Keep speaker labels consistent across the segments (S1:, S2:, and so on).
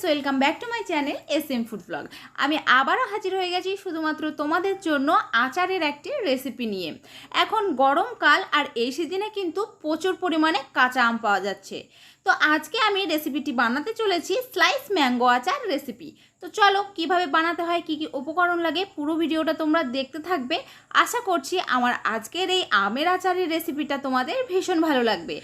S1: Friends welcome back to my channel S M food blog আমি আবারও হাজির হয়ে গেছি শুধুমাত্র তোমাদের জন্য আচারের একটি রেসিপি নিয়ে। এখন গরমকাল আর এই সিজনে কিন্তু প্রচুর পরিমাণে কাঁচা আম পাওয়া যাচ্ছে। তো আজকে আমি রেসিপিটি বানাতে চলেছি স্লাইস ম্যাঙ্গো আচার রেসিপি তো চলো, কীভাবে বানাতে হয়, কি কি উপকরণ লাগে, পুরো ভিডিওটা তোমরা দেখতে থাকবে। আশা করছি আমার আজকের এই আমের আচারের রেসিপিটা তোমাদের ভীষণ ভালো লাগবে।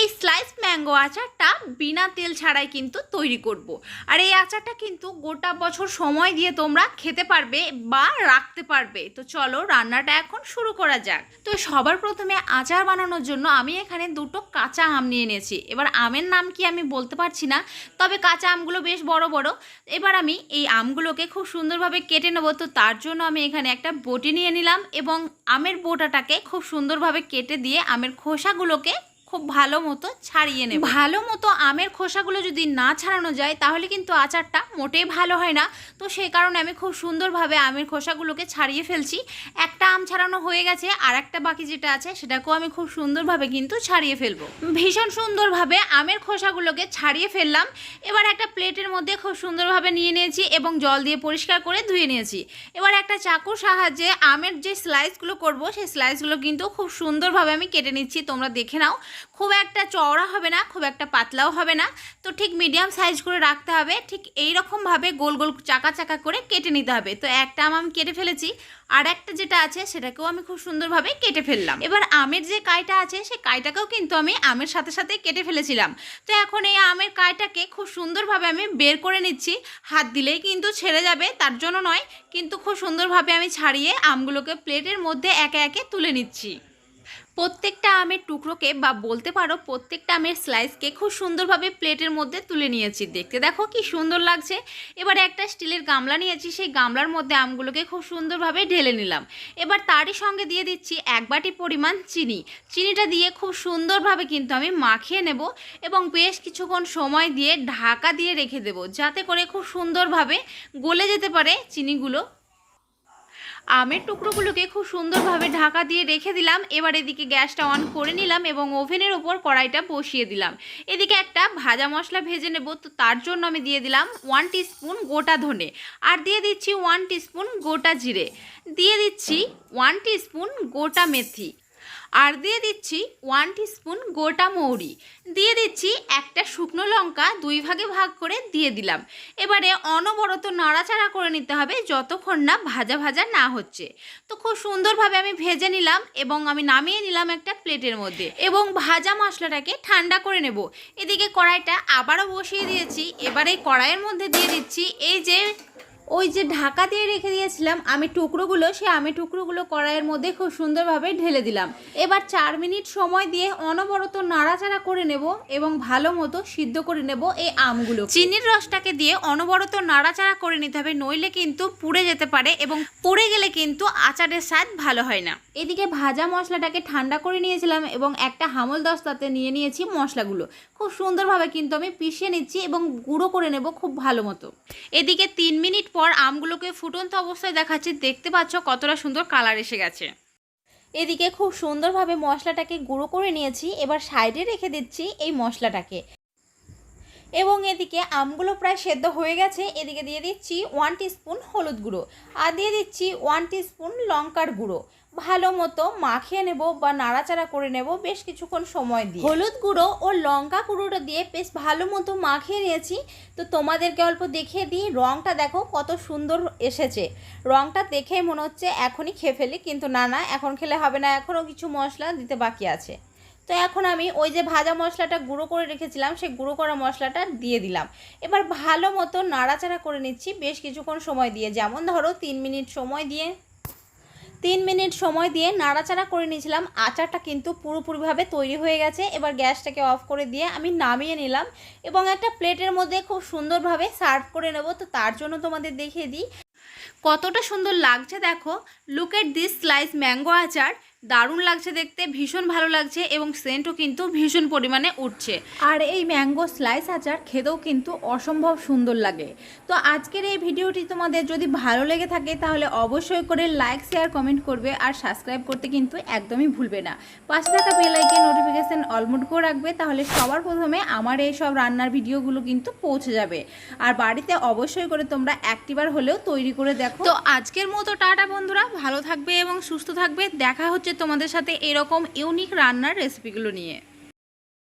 S1: এই স্লাইস ম্যাঙ্গো আচারটা বিনা তেল ছাড়াই কিন্তু তৈরি করব। আর এই আচারটা কিন্তু গোটা বছর সময় দিয়ে তোমরা খেতে পারবে বা রাখতে পারবে। তো চলো, রান্নাটা এখন শুরু করা যাক। তো সবার প্রথমে আচার বানানোর জন্য আমি এখানে দুটো কাঁচা আম নিয়ে নিয়েছি। এবার আমের নাম কি আমি বলতে পারছি না, তবে কাঁচা আমগুলো বেশ বড় বড়। এবার আমি এই আমগুলোকে খুব সুন্দরভাবে কেটে নেব, তো তার জন্য আমি এখানে একটা বটি নিয়ে নিলাম এবং আমের বোটাটাকে খুব সুন্দরভাবে কেটে দিয়ে আমের খোসাগুলোকে খুব ভালো মতো ছাড়িয়ে নেব। ভালো মতো আমের খোসাগুলো যদি না ছাড়ানো যায়, তাহলে কিন্তু আচারটা মোটেই ভালো হয় না। তো সেই কারণে আমি খুব সুন্দরভাবে আমের খোসাগুলোকে ছাড়িয়ে ফেলছি। একটা আম ছাড়ানো হয়ে গেছে আর একটা বাকি যেটা আছে, সেটাকেও আমি খুব সুন্দরভাবে কিন্তু ছাড়িয়ে ফেলব। ভীষণ সুন্দরভাবে আমের খোসাগুলোকে ছাড়িয়ে ফেললাম। এবার একটা প্লেটের মধ্যে খুব সুন্দরভাবে নিয়ে নিয়েছি এবং জল দিয়ে পরিষ্কার করে ধুয়ে নিয়েছি। এবার একটা চাকুর সাহায্যে আমের যে স্লাইসগুলো করব, সেই স্লাইসগুলো কিন্তু খুব সুন্দরভাবে আমি কেটে নিচ্ছি, তোমরা দেখে নাও। খুব একটা চওড়া হবে না, খুব একটা পাতলাও হবে না। তো ঠিক মিডিয়াম সাইজ করে রাখতে হবে, ঠিক এই রকমভাবে গোল গোল চাকা চাকা করে কেটে নিতে হবে। তো একটা আম আমি কেটে ফেলেছি, আর একটা যেটা আছে সেটাকেও আমি খুব সুন্দরভাবে কেটে ফেললাম। এবার আমের যে কাইটা আছে সেই কাইটাকেও কিন্তু আমি আমের সাথে সাথে কেটে ফেলেছিলাম। তো এখন এই আমের কাইটাকে খুব সুন্দরভাবে আমি বের করে নিচ্ছি। হাত দিলেই কিন্তু ছেড়ে যাবে, তার জন্য নয়, কিন্তু খুব সুন্দরভাবে আমি ছাড়িয়ে আমগুলোকে প্লেটের মধ্যে একে একে তুলে নিচ্ছি। প্রত্যেকটা আমের টুকরোকে বা বলতে পারো প্রত্যেকটা আমের স্লাইসকে খুব সুন্দরভাবে প্লেটের মধ্যে তুলে নিয়েছি। দেখতে দেখো কি সুন্দর লাগছে। এবার একটা স্টিলের গামলা নিয়েছি, সেই গামলার মধ্যে আমগুলোকে খুব সুন্দরভাবে ঢেলে নিলাম। এবার তারই সঙ্গে দিয়ে দিচ্ছি এক বাটি পরিমাণ চিনি। চিনিটা দিয়ে খুব সুন্দরভাবে কিন্তু আমি মাখিয়ে নেব এবং বেশ কিছুক্ষণ সময় দিয়ে ঢাকা দিয়ে রেখে দেব, যাতে করে খুব সুন্দরভাবে গলে যেতে পারে চিনিগুলো। আমের টুকরোগুলোকে খুব সুন্দরভাবে ঢাকা দিয়ে রেখে দিলাম। এবার এদিকে গ্যাসটা অন করে নিলাম এবং ওভেনের ওপর কড়াইটা বসিয়ে দিলাম। এদিকে একটা ভাজা মশলা ভেজে নেব, তো তার জন্য আমি দিয়ে দিলাম ওয়ান স্পুন গোটা ধনে। আর দিয়ে দিচ্ছি ওয়ান স্পুন গোটা জিরে। দিয়ে দিচ্ছি ওয়ান স্পুন গোটা মেথি। আর দিয়ে দিচ্ছি ওয়ান স্পুন গোটা মৌরি। দিয়ে দিচ্ছি একটা শুকনো লঙ্কা দুই ভাগে ভাগ করে দিয়ে দিলাম। এবারে অনবরত নাড়াচাড়া করে নিতে হবে যতক্ষণ না ভাজা ভাজা না হচ্ছে। তো খুব সুন্দরভাবে আমি ভেজে নিলাম এবং আমি নামিয়ে নিলাম একটা প্লেটের মধ্যে এবং ভাজা মশলাটাকে ঠান্ডা করে নেব। এদিকে কড়াইটা আবারও বসিয়ে দিয়েছি। এবারে কড়াইয়ের মধ্যে দিয়ে দিচ্ছি এই যে ওই যে ঢাকা দিয়ে রেখে দিয়েছিলাম আমি টুকরোগুলো সে আমি টুকরোগুলো কড়াইয়ের মধ্যে খুব সুন্দরভাবে ঢেলে দিলাম। এবার চার মিনিট সময় দিয়ে অনবরত নাড়াচাড়া করে নেব এবং ভালো মতো সিদ্ধ করে নেব এই আমগুলো চিনির রসটাকে দিয়ে অনবরত নাড়াচাড়া করে নিতে হবে নইলে কিন্তু পুড়ে যেতে পারে এবং পুড়ে গেলে কিন্তু আচারের স্বাদ ভালো হয় না। এদিকে ভাজা মশলাটাকে ঠান্ডা করে নিয়েছিলাম এবং একটা হামল দস্তাতে নিয়ে নিয়েছি মশলাগুলো। খুব সুন্দরভাবে কিন্তু আমি পিষিয়ে নিচ্ছি এবং গুঁড়ো করে নেব খুব ভালো মতো। এদিকে তিন মিনিট পর আমগুলোকে ফুটন্ত অবস্থায় দেখাচ্ছি। দেখতে পাচ্ছ কতটা সুন্দর কালার এসে গেছে। এদিকে খুব সুন্দরভাবে মশলাটাকে গুঁড়ো করে নিয়েছি। এবার সাইডে রেখে দিচ্ছি এই মশলাটাকে। এবং এদিকে আমগুলো প্রায় সেদ্ধ হয়ে গেছে। এদিকে দিয়ে দিচ্ছি ওয়ান স্পুন হলুদ গুঁড়ো। আর দিয়ে দিচ্ছি ওয়ান স্পুন লঙ্কার গুঁড়ো। ভালো মতো মাখিয়ে নেব বা নাড়াচাড়া করে নেব বেশ কিছুক্ষণ সময় দিয়ে। হলুদ গুঁড়ো ও লঙ্কা গুঁড়োটা দিয়ে বেশ ভালো মতো মাখিয়ে নিয়েছি। তো তোমাদেরকে অল্প দেখিয়ে দিই রঙটা দেখো কত সুন্দর এসেছে। রঙটা দেখে মনে হচ্ছে এখনই খেয়ে ফেলি, কিন্তু না না, এখন খেলে হবে না, এখনও কিছু মশলা দিতে বাকি আছে। তো এখন আমি ওই যে ভাজা মশলাটা গুঁড়ো করে রেখেছিলাম, সেই গুঁড়ো করা মশলাটা দিয়ে দিলাম। এবার ভালো মতো নাড়াচাড়া করে নিচ্ছি বেশ কিছুক্ষণ সময় দিয়ে, যেমন ধরো তিন মিনিট সময় দিয়ে। তিন মিনিট সময় দিয়ে নাড়াচাড়া করে নিয়েছিলাম। আচারটা কিন্তু পুরোপুরিভাবে তৈরি হয়ে গেছে। এবার গ্যাসটাকে অফ করে দিয়ে আমি নামিয়ে নিলাম এবং একটা প্লেটের মধ্যে খুব সুন্দরভাবে সার্ভ করে নেব। তো তার জন্য তোমাদের দেখিয়ে দিই। কতটা সুন্দর লাগছে দেখো। Look at this slice mango আচার। দারুণ লাগছে দেখতে ভীষণ ভালো লাগছে এবং সেন্টও কিন্তু ভীষণ পরিমাণে উঠছে। আর এই ম্যাঙ্গো স্লাইস আচার খেতেও কিন্তু অসম্ভব সুন্দর লাগে। তো আজকের এই ভিডিওটি তোমাদের যদি ভালো লেগে থাকে তাহলে অবশ্যই করে লাইক শেয়ার কমেন্ট করবে আর সাবস্ক্রাইব করতে কিন্তু একদমই ভুলবে না। পাশে থাকা বেল আইকন নোটিফিকেশন অলমোড করে রাখবে তাহলে সবার প্রথমে আমার এই সব রান্নার ভিডিওগুলো কিন্তু পৌঁছে যাবে। আর বাড়িতে অবশ্যই করে তোমরা একটিবার হলেও তৈরি করে দেখো। তো আজকের মতো টাটা বন্ধুরা ভালো থাকবে এবং সুস্থ থাকবে। দেখা হচ্ছে তোমাদের সাথে এরকম ইউনিক রান্নার রেসিপিগুলো নিয়ে।